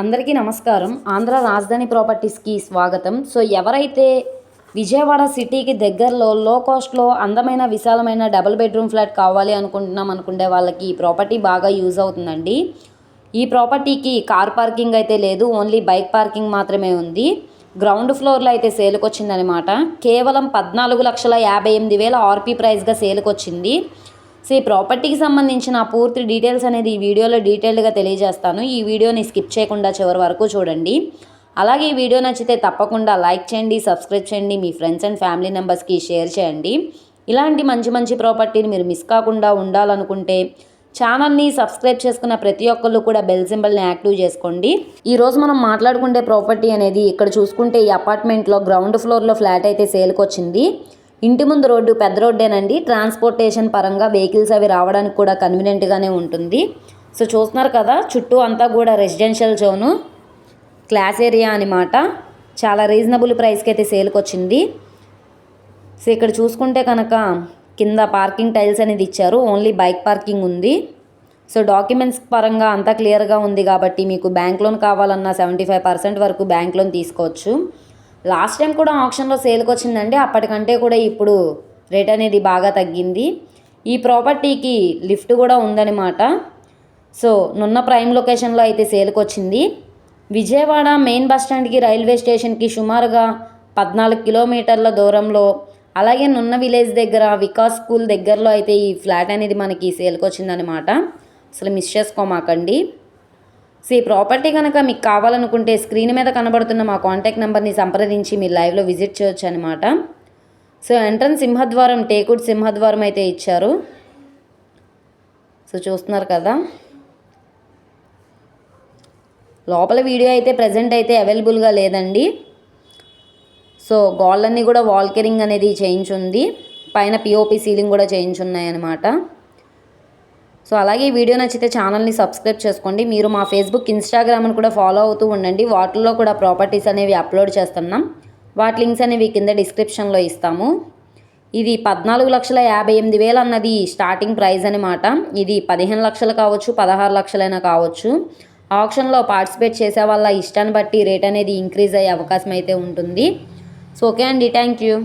అందరికీ నమస్కారం. ఆంధ్ర రాజధాని ప్రాపర్టీస్కి స్వాగతం. సో ఎవరైతే విజయవాడ సిటీకి దగ్గరలో లో కాస్ట్లో అందమైన విశాలమైన డబుల్ బెడ్రూమ్ ఫ్లాట్ కావాలి అనుకుంటున్నాం అనుకునే వాళ్ళకి ఈ ప్రాపర్టీ బాగా యూజ్ అవుతుందండి. ఈ ప్రాపర్టీకి కార్ పార్కింగ్ అయితే లేదు ఓన్లీ బైక్ పార్కింగ్ మాత్రమే ఉంది. గ్రౌండ్ ఫ్లోర్లో అయితే సేలుకొచ్చిందనమాట కేవలం పద్నాలుగు లక్షల యాభై ఎనిమిది వేల ఆర్పీ ప్రైస్గా సేలుకొచ్చింది. వచ్చింది సో ఈ ప్రాపర్టీకి సంబంధించిన పూర్తి డీటెయిల్స్ అనేది ఈ వీడియోలో డీటెయిల్డ్గా తెలియజేస్తాను. ఈ వీడియోని స్కిప్ చేయకుండా చివరి వరకు చూడండి. అలాగే ఈ వీడియో నచ్చితే తప్పకుండా లైక్ చేయండి సబ్స్క్రైబ్ చేయండి మీ ఫ్రెండ్స్ అండ్ ఫ్యామిలీ మెంబర్స్కి షేర్ చేయండి. ఇలాంటి మంచి మంచి ప్రాపర్టీని మీరు మిస్ కాకుండా ఉండాలనుకుంటే ఛానల్ని సబ్స్క్రైబ్ చేసుకున్న ప్రతి ఒక్కళ్ళు కూడా బెల్ సింబల్ని యాక్టివ్ చేసుకోండి. ఈరోజు మనం మాట్లాడుకుంటే ప్రాపర్టీ అనేది ఇక్కడ చూసుకుంటే ఈ అపార్ట్మెంట్లో గ్రౌండ్ ఫ్లోర్లో ఫ్లాట్ అయితే సేల్కి వచ్చింది. ఇంటి ముందు రోడ్డు పెద్ద రోడ్డేనండి. ట్రాన్స్పోర్టేషన్ పరంగా వెహికల్స్ అవి రావడానికి కూడా కన్వీనియంట్గానే ఉంటుంది. సో చూస్తున్నారు కదా చుట్టూ అంతా కూడా రెసిడెన్షియల్ జోను క్లాస్ ఏరియా అనమాట చాలా రీజనబుల్ ప్రైస్కి అయితే సేల్కి వచ్చింది సో ఇక్కడ చూసుకుంటే కనుక కింద పార్కింగ్ టైల్స్ అనేది ఇచ్చారు. ఓన్లీ బైక్ పార్కింగ్ ఉంది. సో డాక్యుమెంట్స్ పరంగా అంతా క్లియర్గా ఉంది కాబట్టి మీకు బ్యాంక్ లోన్ కావాలన్నా సెవెంటీ ఫైవ్ పర్సెంట్ వరకు బ్యాంక్ లోన్ తీసుకోవచ్చు. లాస్ట్ టైం కూడా ఆప్షన్లో సేల్కి వచ్చిందండి అప్పటికంటే కూడా ఇప్పుడు రేట్ అనేది బాగా తగ్గింది. ఈ ప్రాపర్టీకి లిఫ్ట్ కూడా ఉందన్నమాట. సో నున్న ప్రైమ్ లొకేషన్లో అయితే సేల్కి వచ్చింది విజయవాడ మెయిన్ బస్ స్టాండ్కి రైల్వే స్టేషన్కి సుమారుగా పద్నాలుగు కిలోమీటర్ల దూరంలో అలాగే నున్న విలేజ్ దగ్గర వికాస్ స్కూల్ దగ్గరలో అయితే ఈ ఫ్లాట్ అనేది మనకి సేల్కి వచ్చిందనమాట అసలు మిస్ చేసుకోమాకండి. సో ఈ ప్రాపర్టీ కనుక మీకు కావాలనుకుంటే స్క్రీన్ మీద కనబడుతున్న మా కాంటాక్ట్ నెంబర్ని సంప్రదించి మీరు లైవ్లో విజిట్ చేయొచ్చు అనమాట సో ఎంట్రన్స్ సింహద్వారం టేకుడ్ సింహద్వారం అయితే ఇచ్చారు. సో చూస్తున్నారు కదా. లోపల వీడియో అయితే ప్రజెంట్ అయితే అవైలబుల్గా లేదండి. సో గోళ్ళన్నీ కూడా వాల్కెరింగ్ అనేది చేయించుంది. పైన పిఓపి సీలింగ్ కూడా చేయించున్నాయి అనమాట సో అలాగే ఈ వీడియో నచ్చితే ఛానల్ని సబ్స్క్రైబ్ చేసుకోండి. మీరు మా ఫేస్బుక్ ఇన్స్టాగ్రామ్ని కూడా ఫాలో అవుతూ ఉండండి. వాటిల్లో కూడా ప్రాపర్టీస్ అనేవి అప్లోడ్ చేస్తున్నాం. వాటి లింక్స్ అనేవి కింద డిస్క్రిప్షన్లో ఇస్తాము. ఇది పద్నాలుగు లక్షల యాభై ఎనిమిది వేలు అన్నది స్టార్టింగ్ ప్రైస్ అనమాట ఇది పదిహేను లక్షలు కావచ్చు పదహారు లక్షలైనా కావచ్చు. ఆప్షన్లో పార్టిసిపేట్ చేసే వాళ్ళ ఇష్టాన్ని బట్టి రేట్ అనేది ఇంక్రీజ్ అయ్యే అవకాశం అయితే ఉంటుంది. సో ఓకే అండి. Thank you